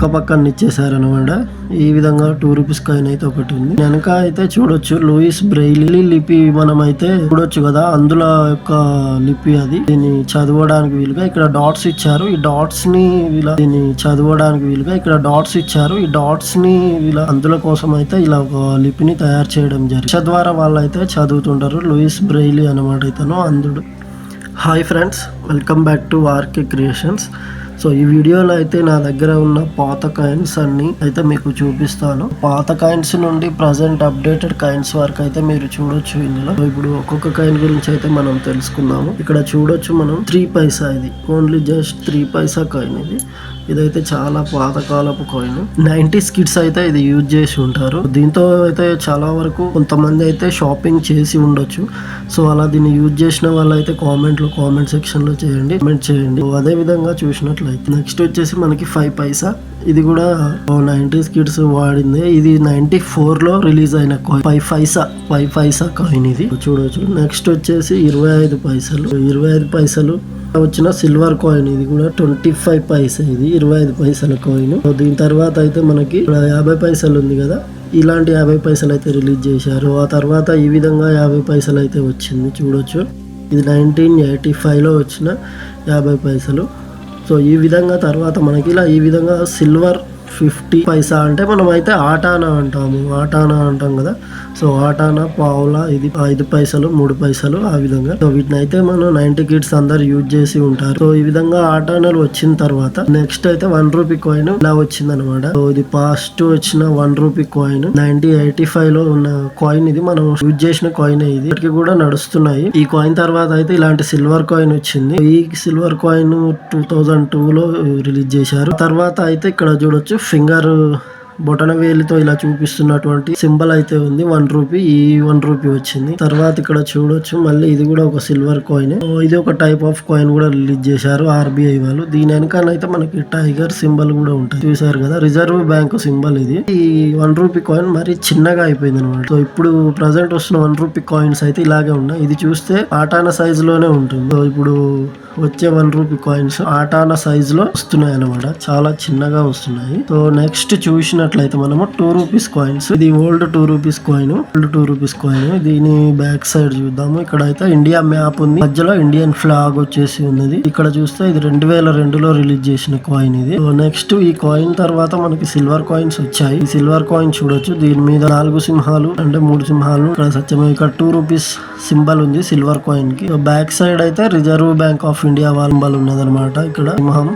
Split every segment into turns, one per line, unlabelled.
పక్క పక్కన ఇచ్చేసారనమాట ఈ విధంగా టూ రూపీస్ కాయిన్ అయితే ఒకటి ఉంది. వెనక అయితే చూడొచ్చు లూయిస్ బ్రెయిలీ లిపి మనం అయితే చూడొచ్చు కదా అందులో యొక్క లిపి అది. దీన్ని చదవడానికి వీలుగా ఇక్కడ డాట్స్ ఇచ్చారు. ఈ డాట్స్ని ఇలా దీన్ని చదవడానికి వీలుగా ఇక్కడ డాట్స్ ఇచ్చారు. ఈ డాట్స్ని ఇలా అందులో కోసం అయితే ఇలా ఒక లిపిని తయారు చేయడం జరిగింది. ద్వారా వాళ్ళు అయితే చదువుతుంటారు లూయిస్ బ్రెయిలీ అనమాట ఇతను. అందుడు hi friends welcome back to R K creations. So ఈ వీడియోలో అయితే నా దగ్గర ఉన్న పాత కాయిన్స్ అన్ని అయితే మీకు చూపిస్తాను. పాత కాయిన్స్ నుండి ప్రజెంట్ అప్డేటెడ్ కాయిన్స్ వరకు అయితే మీరు చూడొచ్చు ఇందులో. ఇప్పుడు ఒక్కొక్క కాయిన్ గురించి అయితే మనం తెలుసుకుందాము. ఇక్కడ చూడొచ్చు మనం త్రీ పైసా ఇది. Only just three paisa coin ఇది. ఇదైతే చాలా పాతకాలపు కాయిన్ నైన్టీస్ కిడ్స్ అయితే ఇది యూజ్ చేసి ఉంటారు. దీంతో అయితే చాలా వరకు కొంతమంది అయితే షాపింగ్ చేసి ఉండొచ్చు. సో అలా దీన్ని యూజ్ చేసిన వాళ్ళు అయితే కామెంట్లో కామెంట్ సెక్షన్లో చేయండి కామెంట్ చేయండి. అదే విధంగా చూసినట్లయితే నెక్స్ట్ వచ్చేసి మనకి ఫైవ్ పైసా ఇది కూడా నైన్టీస్ కిడ్స్ వాడింది. ఇది నైన్టీ ఫోర్లో రిలీజ్ అయిన coin five paisa five paisa coin ఇది. చూడొచ్చు. నెక్స్ట్ వచ్చేసి ఇరవై ఐదు పైసలు. ఇరవై ఐదు పైసలు వచ్చిన సిల్వర్ కాయిన్ ఇది కూడా ట్వంటీ ఫైవ్ పైసా ఇది. ఇరవై ఐదు పైసల కాయిన్ దీని తర్వాత అయితే మనకి ఇక్కడ యాభై పైసలు ఉంది కదా. ఇలాంటి యాభై పైసలు అయితే రిలీజ్ చేశారు. ఆ తర్వాత ఈ విధంగా యాభై పైసలు అయితే వచ్చింది. చూడొచ్చు. ఇది నైన్టీన్ ఎయిటీ ఫైవ్లో వచ్చిన యాభై పైసలు. సో ఈ విధంగా తర్వాత మనకి ఇలా ఈ విధంగా సిల్వర్ ఫిఫ్టీ పైసా అంటే మనం అయితే ఆటానా అంటాము. ఆటానా అంటాం కదా. సో ఆటానా పావులా ఇది ఐదు పైసలు మూడు పైసలు ఆ విధంగా. సో వీటిని అయితే మనం నైన్టీ కిడ్స్ అందరు యూజ్ చేసి ఉంటారు. సో ఈ విధంగా ఆటానాలు వచ్చిన తర్వాత నెక్స్ట్ అయితే వన్ రూపీ కాయిన్ ఇలా వచ్చింది అనమాట సో ఇది పాస్ట్ వచ్చిన one rupee coin ninety eighty ఫైవ్లో ఉన్న కాయిన్ ఇది. మనం యూజ్ చేసిన కాయిన్ ఇది. ఇప్పటికి కూడా నడుస్తున్నాయి. ఈ కాయిన్ తర్వాత అయితే ఇలాంటి సిల్వర్ కాయిన్ వచ్చింది. ఈ silver coin two thousand two లో రిలీజ్ చేశారు. తర్వాత అయితే ఇక్కడ చూడొచ్చు ఫింగర్ బొటన వేలితో ఇలా చూపిస్తున్నటువంటి సింబల్ అయితే ఉంది. వన్ రూపీ ఈ వన్ రూపీ వచ్చింది. తర్వాత ఇక్కడ చూడొచ్చు మళ్ళీ ఇది కూడా ఒక సిల్వర్ కాయిన్. ఇది ఒక టైప్ ఆఫ్ కాయిన్ కూడా రిలీజ్ చేశారు ఆర్బీఐ వాళ్ళు. దీని వెనకాలైతే మనకి టైగర్ సింబల్ కూడా ఉంటుంది. చూసారు కదా రిజర్వ్ బ్యాంక్ సింబల్ ఇది. ఈ వన్ రూపీ కాయిన్ మరి చిన్నగా అయిపోయింది అనమాట సో ఇప్పుడు ప్రజెంట్ వస్తున్న వన్ రూపీ కాయిన్స్ అయితే ఇలాగే ఉన్నాయి. ఇది చూస్తే ఆటాన సైజ్లోనే ఉంటుంది. సో ఇప్పుడు వచ్చే వన్ రూపీ కాయిన్స్ ఆటాన సైజ్లో వస్తున్నాయి అనమాట చాలా చిన్నగా వస్తున్నాయి. సో నెక్స్ట్ చూసినట్లయితే మనము టూ రూపీస్ కాయిన్స్ ఇది old two rupees coin old two rupees coin దీని బ్యాక్ సైడ్ చూద్దాము. ఇక్కడ అయితే ఇండియా మ్యాప్ ఉంది. మధ్యలో ఇండియన్ ఫ్లాగ్ వచ్చేసి ఉన్నది. ఇక్కడ చూస్తే ఇది రెండు వేల రెండులో రిలీజ్ చేసిన కాయిన్ ఇది. నెక్స్ట్ ఈ కాయిన్ తర్వాత మనకి సిల్వర్ కాయిన్స్ వచ్చాయి. ఈ సిల్వర్ కాయిన్ చూడొచ్చు. దీని మీద నాలుగు సింహాలు అంటే మూడు సింహాలు. ఇక్కడ సత్యమే ఇక్కడ టూ రూపీస్ సింబల్ ఉంది సిల్వర్ కాయిన్కి. బ్యాక్ సైడ్ అయితే రిజర్వ్ బ్యాంక్ ఆఫ్ ఇండియా వాల్ంబల్ ఉన్నదన్నమాట ఇక్కడ. సింహం.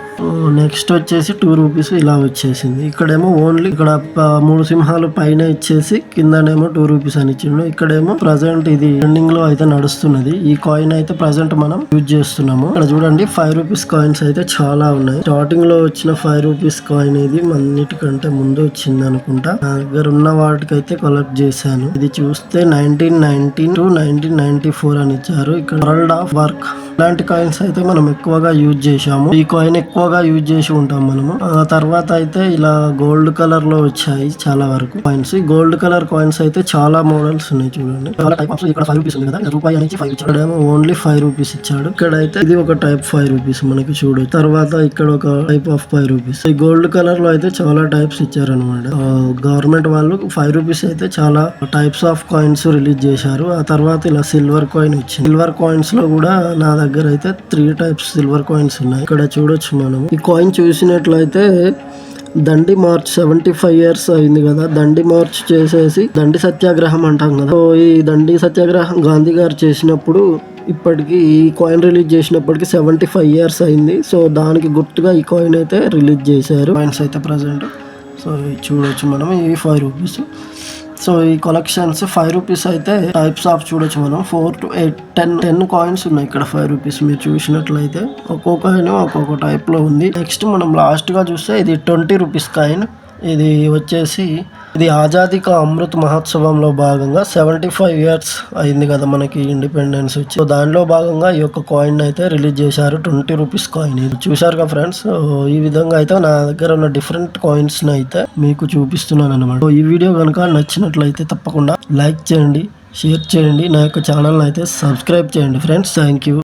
నెక్స్ట్ వచ్చేసి టూ రూపీస్ ఇలా వచ్చేసింది. ఇక్కడేమో ఓన్లీ ఇక్కడ ఇక్కడ మూడు సింహాలు పైన ఇచ్చేసి కిందనేమో టూ రూపీస్ అని ఇచ్చిండు. ఇక్కడేమో ప్రజెంట్ ఇది ట్రెండింగ్లో అయితే నడుస్తున్నది. ఈ కాయిన్ అయితే ప్రజెంట్ మనం యూజ్ చేస్తున్నాము. ఇక్కడ చూడండి ఫైవ్ రూపీస్ కాయిన్స్ అయితే చాలా ఉన్నాయి. స్టార్టింగ్లో వచ్చిన ఫైవ్ రూపీస్ కాయిన్ ఇది అన్నిటికంటే ముందు వచ్చింది అనుకుంటా. నా దగ్గర ఉన్న వాటికైతే కలెక్ట్ చేశాను. ఇది చూస్తే nineteen nineteen to nineteen ninety four అని ఇచ్చారు. ఇక్కడ వరల్డ్ ఆఫ్ వర్క్ ఇలాంటి కాయిన్స్ అయితే మనం ఎక్కువగా యూజ్ చేసాము ఈ కాయిన్ ఎక్కువగా యూజ్ చేసి ఉంటాం మనము. ఆ తర్వాత అయితే ఇలా గోల్డ్ కలర్లో వచ్చాయి చాలా వరకు. కాయిన్స్ ఈ గోల్డ్ కలర్ కాయిన్స్ అయితే చాలా మోడల్స్ ఉన్నాయి చూడండి. చాలా టైప్ ఆఫ్ ఇక్కడ ఫైవ్ రూపీస్ ఉంది కదా? రూపాయి అనేది ఫైవ్ ఇచ్చాడు. ఓన్లీ ఫైవ్ రూపీస్ ఇచ్చాడు. ఇక్కడ అయితే ఇది ఒక టైప్ ఫైవ్ రూపీస్ మనకి చూడొచ్చు. తర్వాత ఇక్కడ ఒక టైప్ ఆఫ్ ఫైవ్ రూపీస్ ఈ గోల్డ్ కలర్లో అయితే చాలా టైప్స్ ఇచ్చారనమాట గవర్నమెంట్ వాళ్ళు ఫైవ్ రూపీస్ అయితే చాలా టైప్స్ ఆఫ్ కాయిన్స్ రిలీజ్ చేశారు. ఆ తర్వాత ఇలా సిల్వర్ కాయిన్ వచ్చింది. సిల్వర్ కాయిన్స్లో కూడా నా దగ్గర అయితే త్రీ టైప్స్ సిల్వర్ కాయిన్స్ ఉన్నాయి. ఇక్కడ చూడొచ్చు మనం ఈ కాయిన్ చూసినట్లయితే Dandi March seventy five years అయింది కదా. దండి మార్చ్ చేసేసి దండి సత్యాగ్రహం అంటాం కదా. సో ఈ దండి సత్యాగ్రహం గాంధీ గారు చేసినప్పుడు ఇప్పటికి ఈ కాయిన్ రిలీజ్ చేసినప్పటికి సెవెంటీ ఫైవ్ ఇయర్స్ అయింది. సో దానికి గుర్తుగా ఈ కాయిన్ అయితే రిలీజ్ చేశారు. కాయిన్స్ అయితే ప్రజెంట్ సో ఇవి చూడొచ్చు మనం. ఇవి ఫైవ్ రూపీస్ సో ఈ కలెక్షన్స్ ఫైవ్ రూపీస్ అయితే టైప్స్ ఆఫ్ చూడొచ్చు మనం. Four to eight ten ten coins ఉన్నాయి ఇక్కడ ఫైవ్ రూపీస్ మీరు చూసినట్లయితే. ఒక్కొక్క కాయిన్ ఒక్కొక్క టైప్లో ఉంది. నెక్స్ట్ మనం లాస్ట్గా చూస్తే ఇది ట్వంటీ రూపీస్ కాయిన్ ఇది వచ్చేసి ఇది ఆజాదీ కా అమృత్ మహోత్సవంలో భాగంగా సెవెంటీ ఫైవ్ ఇయర్స్ అయింది కదా మనకి ఇండిపెండెన్స్ వచ్చి. దానిలో భాగంగా ఈ యొక్క కాయిన్ అయితే రిలీజ్ చేశారు. ట్వంటీ రూపీస్ కాయిన్ ఇది. చూశారు కదా ఫ్రెండ్స్? ఈ విధంగా అయితే నా దగ్గర ఉన్న డిఫరెంట్ కాయిన్స్ అయితే మీకు చూపిస్తున్నాను అనమాట ఈ వీడియో కనుక నచ్చినట్లయితే తప్పకుండా లైక్ చేయండి షేర్ చేయండి. నా యొక్క ఛానల్ అయితే సబ్స్క్రైబ్ చేయండి ఫ్రెండ్స్. Thank you.